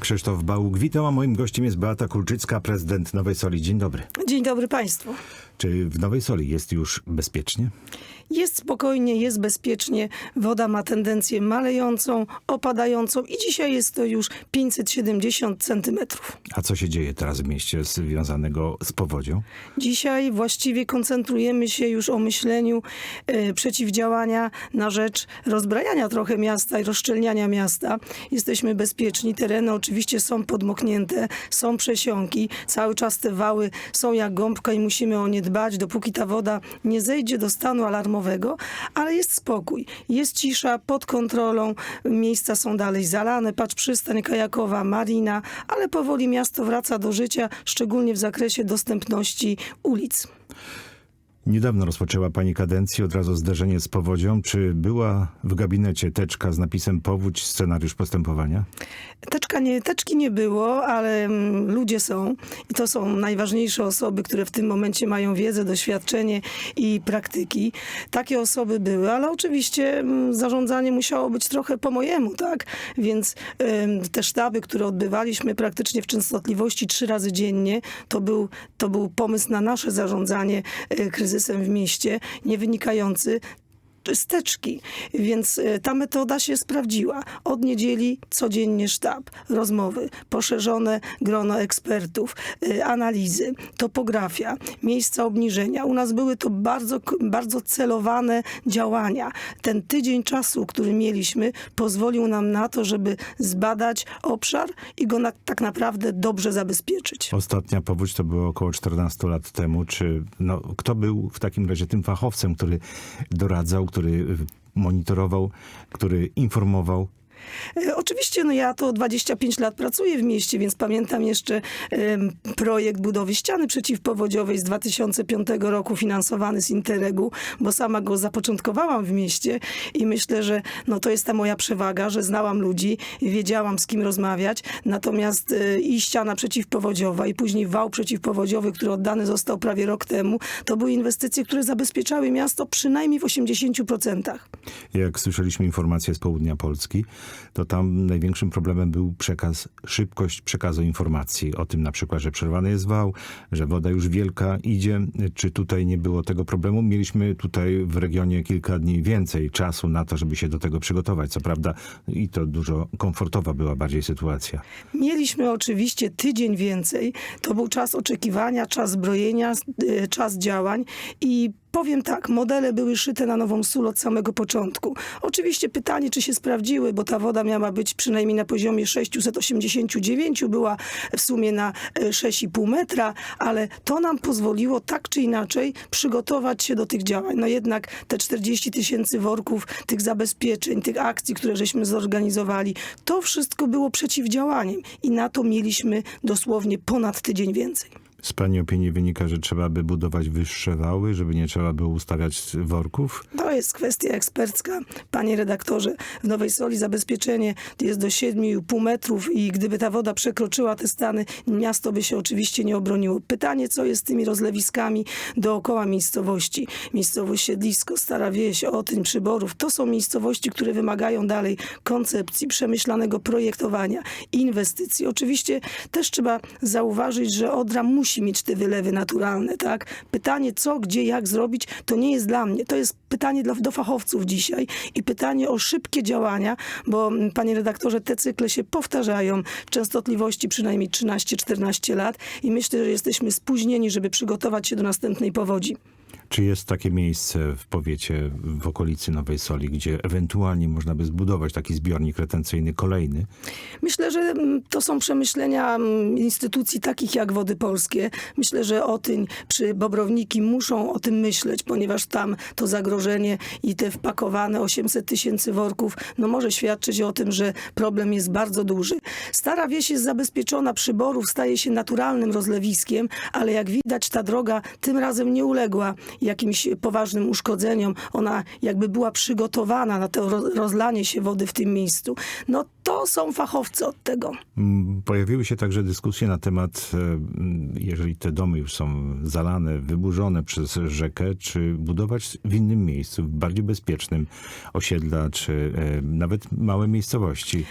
Krzysztof Bałuk, witam, a moim gościem jest Beata Kulczycka, prezydent Nowej Soli. Dzień dobry. Dzień dobry Państwu. Czy w Nowej Soli jest już bezpiecznie? Jest spokojnie, jest bezpiecznie. Woda ma tendencję malejącą, opadającą i dzisiaj jest to już 570 centymetrów. A co się dzieje teraz w mieście związanego z powodzią? Dzisiaj właściwie koncentrujemy się już o myśleniu e, przeciwdziałania na rzecz rozbrajania trochę miasta i rozszczelniania miasta. Jesteśmy bezpieczni, tereny oczywiście są podmoknięte, są przesiąki, cały czas te wały są jak gąbka i musimy o nie dbać, dopóki ta woda nie zejdzie do stanu alarmowego, ale jest spokój, jest cisza, pod kontrolą, miejsca są dalej zalane, patrz przystań kajakowa, marina, ale powoli miasto wraca do życia, szczególnie w zakresie dostępności ulic. Niedawno rozpoczęła pani kadencję, od razu zderzenie z powodzią. Czy była w gabinecie teczka z napisem powódź, scenariusz postępowania? Teczka nie, teczki nie było, ale mm, ludzie są i to są najważniejsze osoby, które w tym momencie mają wiedzę, doświadczenie i praktyki. Takie osoby były, ale oczywiście mm, zarządzanie musiało być trochę po mojemu, tak? Więc te sztaby, które odbywaliśmy praktycznie w częstotliwości trzy razy dziennie, to był, to był pomysł na nasze zarządzanie e, kryzysem w mieście, nie wynikający steczki, więc e, ta metoda się sprawdziła. Od niedzieli codziennie sztab, rozmowy, poszerzone grono ekspertów, e, analizy, topografia, miejsca obniżenia. U nas były to bardzo, bardzo celowane działania. Ten tydzień czasu, który mieliśmy, pozwolił nam na to, żeby zbadać obszar i go na, tak naprawdę dobrze zabezpieczyć. Ostatnia powódź to było około 14 lat temu. Czy no, kto był w takim razie tym fachowcem, który doradzał, który monitorował, który informował? E, Oczywiście, no ja to 25 lat pracuję w mieście, więc pamiętam jeszcze projekt budowy ściany przeciwpowodziowej z 2005 roku finansowany z Interregu, bo sama go zapoczątkowałam w mieście i myślę, że no to jest ta moja przewaga, że znałam ludzi, wiedziałam z kim rozmawiać, natomiast e, i ściana przeciwpowodziowa i później wał przeciwpowodziowy, który oddany został prawie rok temu, to były inwestycje, które zabezpieczały miasto przynajmniej w 80%. Jak słyszeliśmy informacje z południa Polski, to tam największym problemem był przekaz, szybkość przekazu informacji o tym na przykład, że przerwany jest wał, że woda już wielka idzie. Czy tutaj nie było tego problemu? Mieliśmy tutaj w regionie kilka dni więcej czasu na to, żeby się do tego przygotować. Co prawda i to dużo komfortowa była bardziej sytuacja. Mieliśmy oczywiście tydzień więcej. To był czas oczekiwania, czas zbrojenia, y, czas działań i Powiem tak, modele były szyte na nową sól od samego początku. Oczywiście pytanie, czy się sprawdziły, bo ta woda miała być przynajmniej na poziomie 689, była w sumie na e, 6,5 metra, ale to nam pozwoliło tak czy inaczej przygotować się do tych działań. No jednak te 40 tysięcy worków, tych zabezpieczeń, tych akcji, które żeśmy zorganizowali, to wszystko było przeciwdziałaniem i na to mieliśmy dosłownie ponad tydzień więcej. Z pani opinii wynika, że trzeba by budować wyższe wały, żeby nie trzeba było ustawiać worków? To jest kwestia ekspercka. Panie redaktorze, w Nowej Soli zabezpieczenie jest do 7,5 metrów i gdyby ta woda przekroczyła te stany, miasto by się oczywiście nie obroniło. Pytanie, co jest z tymi rozlewiskami dookoła miejscowości. Miejscowość Siedlisko, Stara Wieś, Otyń, Przyborów. To są miejscowości, które wymagają dalej koncepcji, przemyślanego projektowania, inwestycji. Oczywiście też trzeba zauważyć, że Odra musi mieć te wylewy naturalne, tak? Pytanie, co, gdzie, jak zrobić, to nie jest dla mnie. To jest pytanie dla, do fachowców dzisiaj i pytanie o szybkie działania, bo panie redaktorze, te cykle się powtarzają częstotliwości przynajmniej 13-14 lat i myślę, że jesteśmy spóźnieni, żeby przygotować się do następnej powodzi. Czy jest takie miejsce w powiecie, w okolicy Nowej Soli, gdzie ewentualnie można by zbudować taki zbiornik retencyjny kolejny? Myślę, że mm, to są przemyślenia mm, instytucji takich jak Wody Polskie. Myślę, że Otyń przy Bobrowniki muszą o tym myśleć, ponieważ tam to zagrożenie i te wpakowane 800 tysięcy worków no może świadczyć o tym, że problem jest bardzo duży. Stara wieś jest zabezpieczona, przyborów staje się naturalnym rozlewiskiem, ale jak widać ta droga tym razem nie uległa jakimś poważnym uszkodzeniom, ona jakby była przygotowana na to ro- rozlanie się wody w tym miejscu, no to są fachowcy od tego. Mm, Pojawiły się także dyskusje na temat, e, mm, jeżeli te domy już są zalane, wyburzone przez rzekę, czy budować w innym miejscu, w bardziej bezpiecznym osiedla, czy e, nawet małe miejscowości.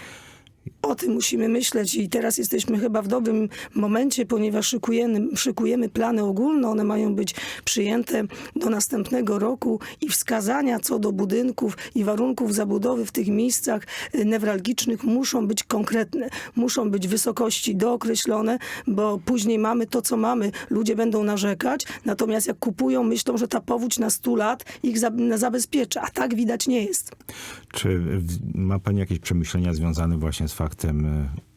O tym musimy myśleć i teraz jesteśmy chyba w dobrym momencie, ponieważ szykujemy, szykujemy plany ogólne. One mają być przyjęte do następnego roku i wskazania co do budynków i warunków zabudowy w tych miejscach y, newralgicznych muszą być konkretne. Muszą być wysokości dookreślone, bo później mamy to, co mamy. Ludzie będą narzekać, natomiast jak kupują, myślą, że ta powódź na 100 lat ich za, zabezpiecza, a tak widać nie jest. Czy ma pani jakieś przemyślenia związane właśnie z faktem e,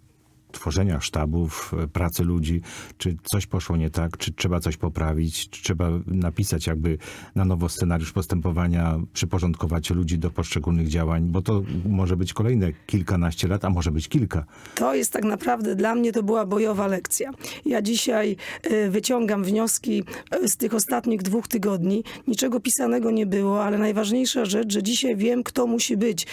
tworzenia sztabów, e, pracy ludzi? Czy coś poszło nie tak? Czy trzeba coś poprawić? Czy trzeba napisać jakby na nowo scenariusz postępowania, przyporządkować ludzi do poszczególnych działań? Bo to może być kolejne kilkanaście lat, a może być kilka. To jest tak naprawdę dla mnie to była bojowa lekcja. Ja dzisiaj e, wyciągam wnioski e, z tych ostatnich dwóch tygodni. Niczego pisanego nie było, ale najważniejsza rzecz, że dzisiaj wiem, kto musi być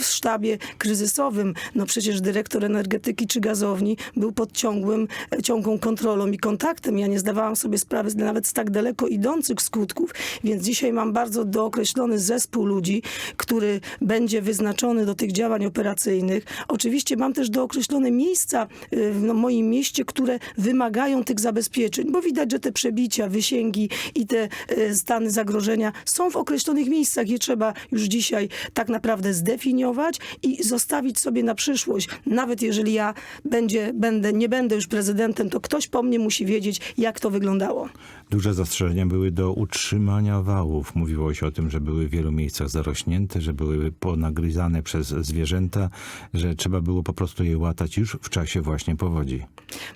w sztabie kryzysowym. No przecież dyrektor energetyki czy gazowni był pod ciągłym, e, ciągłą kontrolą i kontaktem. Ja nie zdawałam sobie sprawy nawet z tak daleko idących skutków, więc dzisiaj mam bardzo dookreślony zespół ludzi, który będzie wyznaczony do tych działań operacyjnych. Oczywiście mam też dookreślone miejsca w no, moim mieście, które wymagają tych zabezpieczeń, bo widać, że te przebicia, wysięgi i te y, stany zagrożenia są w określonych miejscach. Je trzeba już dzisiaj tak naprawdę zdefiniować i zostawić sobie na przyszłość. Nawet jeżeli ja będzie, będę, nie będę już prezydentem, to ktoś po mnie musi wiedzieć, jak to wyglądało. Duże zastrzeżenia były do utrzymania wałów. Mówiło się o tym, że były w wielu miejscach zarośnięte, że były ponagryzane przez zwierzęta, że trzeba było po prostu je łatać już w czasie właśnie powodzi.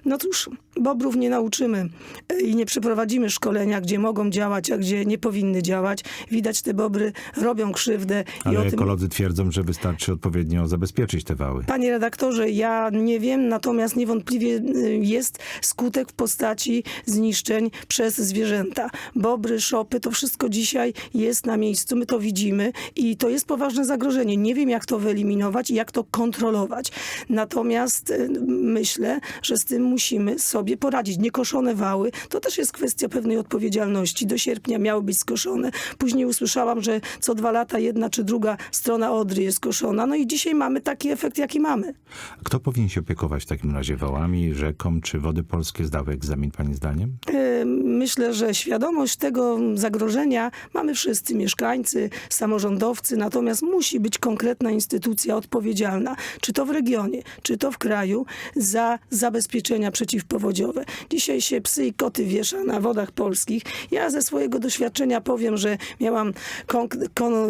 No cóż, bobrów nie nauczymy y, i nie przeprowadzimy szkolenia, gdzie mogą działać, a gdzie nie powinny działać. Widać, te bobry robią krzywdę i Ale o tym... ekolodzy twierdzą, że wystarczy odpowiednio zabezpieczyć te wały. Panie redaktorze, ja nie wiem, natomiast niewątpliwie y, jest skutek w postaci zniszczeń przez zwierzęta. Bobry, szopy, to wszystko dzisiaj jest na miejscu, my to widzimy i to jest poważne zagrożenie. Nie wiem, jak to wyeliminować i jak to kontrolować. Natomiast y, myślę, że z tym musimy sobie poradzić. Niekoszone wały, to też jest kwestia pewnej odpowiedzialności. Do sierpnia miały być skoszone. Później usłyszałam, że co dwa lata jedna czy druga strona Odry jest koszona. No i dzisiaj mamy taki efekt, jaki mamy. Kto powinien się opiekować w takim razie wałami, rzeką, czy wody polskie zdały egzamin, pani zdaniem? Myślę, że świadomość tego zagrożenia mamy wszyscy mieszkańcy, samorządowcy, natomiast musi być konkretna instytucja odpowiedzialna, czy to w regionie, czy to w kraju, za zabezpieczenia przeciwpowodziowe. Dzisiaj się psy i koty wiesza na wodach polskich. Ja ze swojego doświadczenia powiem, że miałam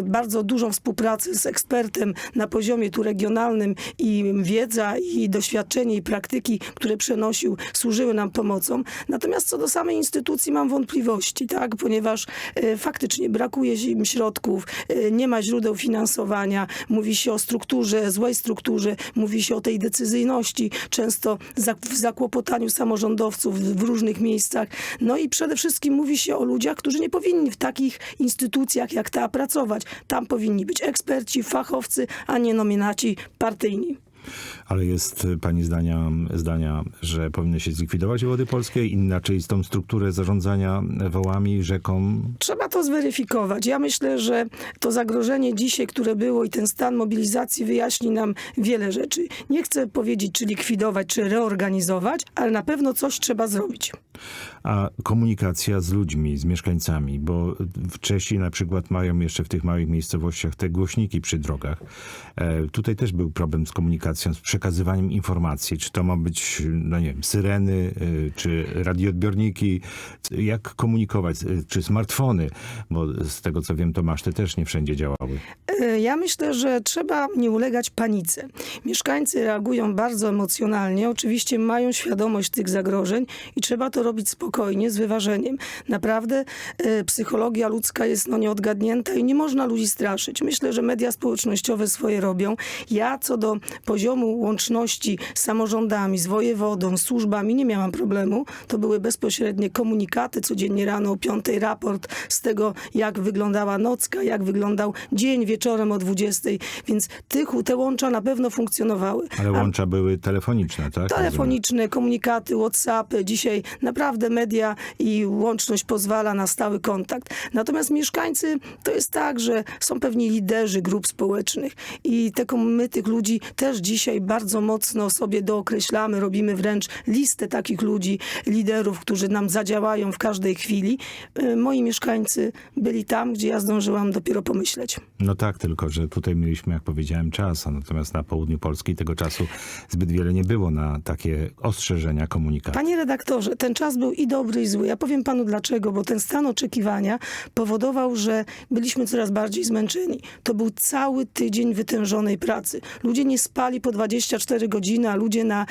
bardzo dużą współpracę z ekspertem na poziomie tu regionalnym i wiedza i doświadczenie i praktyki, które przenosił, służyły nam pomocą. Natomiast co do samej instytucji mam wątpliwości, tak, ponieważ e, faktycznie brakuje im środków, e, nie ma źródeł finansowania, mówi się o strukturze, złej strukturze, mówi się o tej decyzyjności, często w zakłopotaniu samorządowców w różnych miejscach. No i przede wszystkim mówi się o ludziach, którzy nie powinni w takich instytucjach jak ta pracować. Tam powinni być eksperci, fachowcy, a nie nominaci partyjni. Ale jest y, pani zdania, zdania, że powinny się zlikwidować wody polskie, inaczej z tą strukturę zarządzania wołami, rzeką. Trzeba to zweryfikować. Ja myślę, że to zagrożenie dzisiaj, które było i ten stan mobilizacji wyjaśni nam wiele rzeczy. Nie chcę powiedzieć, czy likwidować, czy reorganizować, ale na pewno coś trzeba zrobić. A komunikacja z ludźmi, z mieszkańcami, bo w Czesi na przykład mają jeszcze w tych małych miejscowościach te głośniki przy drogach. E, tutaj też był problem z komunikacją, z przekazywaniem informacji. Czy to ma być, no nie wiem, syreny, y, czy radioodbiorniki, jak komunikować, y, czy smartfony, bo z tego co wiem, to maszty też nie wszędzie działały. E, Ja myślę, że trzeba nie ulegać panice. Mieszkańcy reagują bardzo emocjonalnie, oczywiście mają świadomość tych zagrożeń i trzeba to robić spokojnie, z wyważeniem. Naprawdę e, psychologia ludzka jest no, nieodgadnięta i nie można ludzi straszyć. Myślę, że media społecznościowe swoje robią. Ja co do poziomu łączności z samorządami, z wojewodą, służbami nie miałam problemu. To były bezpośrednie komunikaty, codziennie rano o 5 raport z tego, jak wyglądała nocka, jak wyglądał dzień wieczorem o 20, więc tych, te łącza na pewno funkcjonowały. Ale A- łącza były telefoniczne, tak? Telefoniczne, komunikaty, WhatsAppy. Dzisiaj naprawdę media i łączność pozwala na stały kontakt. Natomiast mieszkańcy to jest tak, że są pewni liderzy grup społecznych i te, my tych ludzi też dzisiaj bardzo mocno sobie dookreślamy, robimy wręcz listę takich ludzi, liderów, którzy nam zadziałają w każdej chwili. Y, Moi mieszkańcy byli tam, gdzie ja zdążyłam dopiero pomyśleć. No tak, tylko że tutaj mieliśmy, jak powiedziałem, czas, a natomiast na południu Polski tego czasu zbyt wiele nie było na takie ostrzeżenia komunikacji. Panie redaktorze, ten czas był i dobry, i zły. Ja powiem panu dlaczego, bo ten stan oczekiwania powodował, że byliśmy coraz bardziej zmęczeni. To był cały tydzień wytężonej pracy. Ludzie nie spali po 24 godziny, a ludzie na e,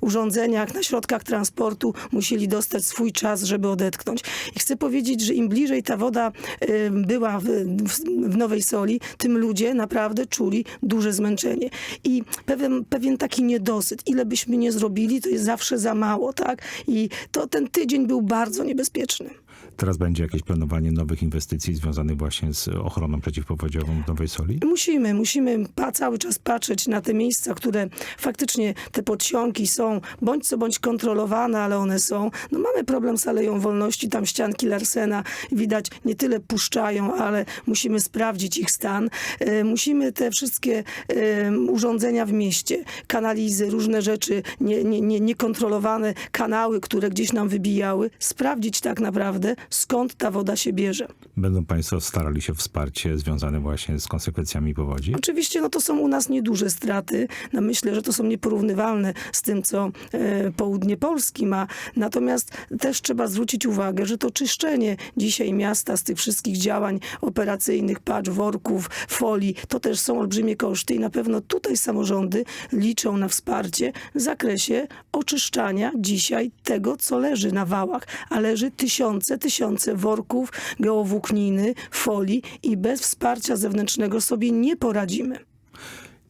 urządzeniach, na środkach transportu musieli dostać swój czas, żeby odetchnąć. I chcę powiedzieć, że im bliżej ta woda e, była w, w, w Nowej Soli, tym ludzie naprawdę czuli duże zmęczenie. I pewien, pewien taki niedosyt. Ile byśmy nie zrobili, to jest zawsze za mało, tak? I to ten tydzień był bardzo niebezpieczny. Teraz będzie jakieś planowanie nowych inwestycji związanych właśnie z ochroną przeciwpowodziową Nowej Soli? Musimy, musimy pa, cały czas patrzeć na te miejsca, które faktycznie te podsiąki są bądź co bądź kontrolowane, ale one są. No mamy problem z Aleją Wolności, tam ścianki Larsena widać nie tyle puszczają, ale musimy sprawdzić ich stan. E, musimy te wszystkie e, urządzenia w mieście, kanalizy, różne rzeczy nie, nie, nie, niekontrolowane, kanały, które gdzieś nam wybijały, sprawdzić tak naprawdę, skąd ta woda się bierze. Będą Państwo starali się o wsparcie związane właśnie z konsekwencjami powodzi? Oczywiście no to są u nas nieduże straty. No myślę, że to są nieporównywalne z tym, co e, południe Polski ma. Natomiast też trzeba zwrócić uwagę, że to czyszczenie dzisiaj miasta z tych wszystkich działań operacyjnych, patrz, worków, folii, to też są olbrzymie koszty i na pewno tutaj samorządy liczą na wsparcie w zakresie oczyszczania dzisiaj tego, co leży na wałach, a leży tysiące, tysiące worków, geowłókniny, folii i bez wsparcia zewnętrznego sobie nie poradzimy.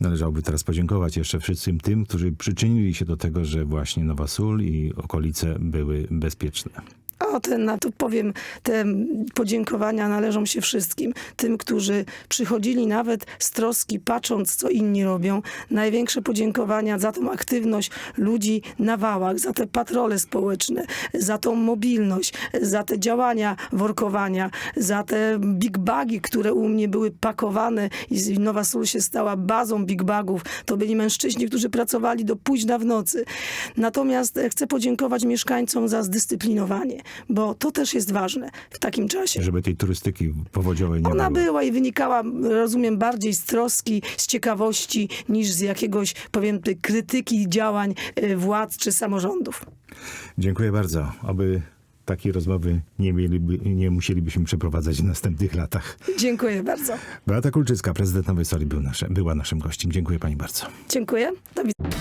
Należałoby teraz podziękować jeszcze wszystkim tym, którzy przyczynili się do tego, że właśnie Nowa Sól i okolice były bezpieczne. Ten, na to powiem, te podziękowania należą się wszystkim. Tym, którzy przychodzili nawet z troski, patrząc, co inni robią. Największe podziękowania za tą aktywność ludzi na wałach, za te patrole społeczne, za tą mobilność, za te działania workowania, za te big bagi, które u mnie były pakowane i Nowa Sól się stała bazą big bagów. To byli mężczyźni, którzy pracowali do późna w nocy. Natomiast e, chcę podziękować mieszkańcom za zdyscyplinowanie, bo to też jest ważne w takim czasie. Żeby tej turystyki powodziowej nie Ona było. była i wynikała, rozumiem, bardziej z troski, z ciekawości, niż z jakiegoś, powiem, krytyki działań e, władz czy samorządów. Dziękuję bardzo. Oby takiej rozmowy nie, mieliby, nie musielibyśmy przeprowadzać w następnych latach. Dziękuję bardzo. Beata Kulczycka, prezydent Nowej Soli, był nasze, była naszym gościem. Dziękuję pani bardzo. Dziękuję. Do widzenia.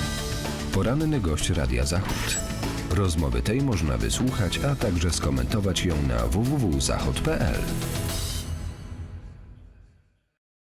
Poranny gość Radia Zachód. Rozmowy tej można wysłuchać, a także skomentować ją na www.zachod.pl.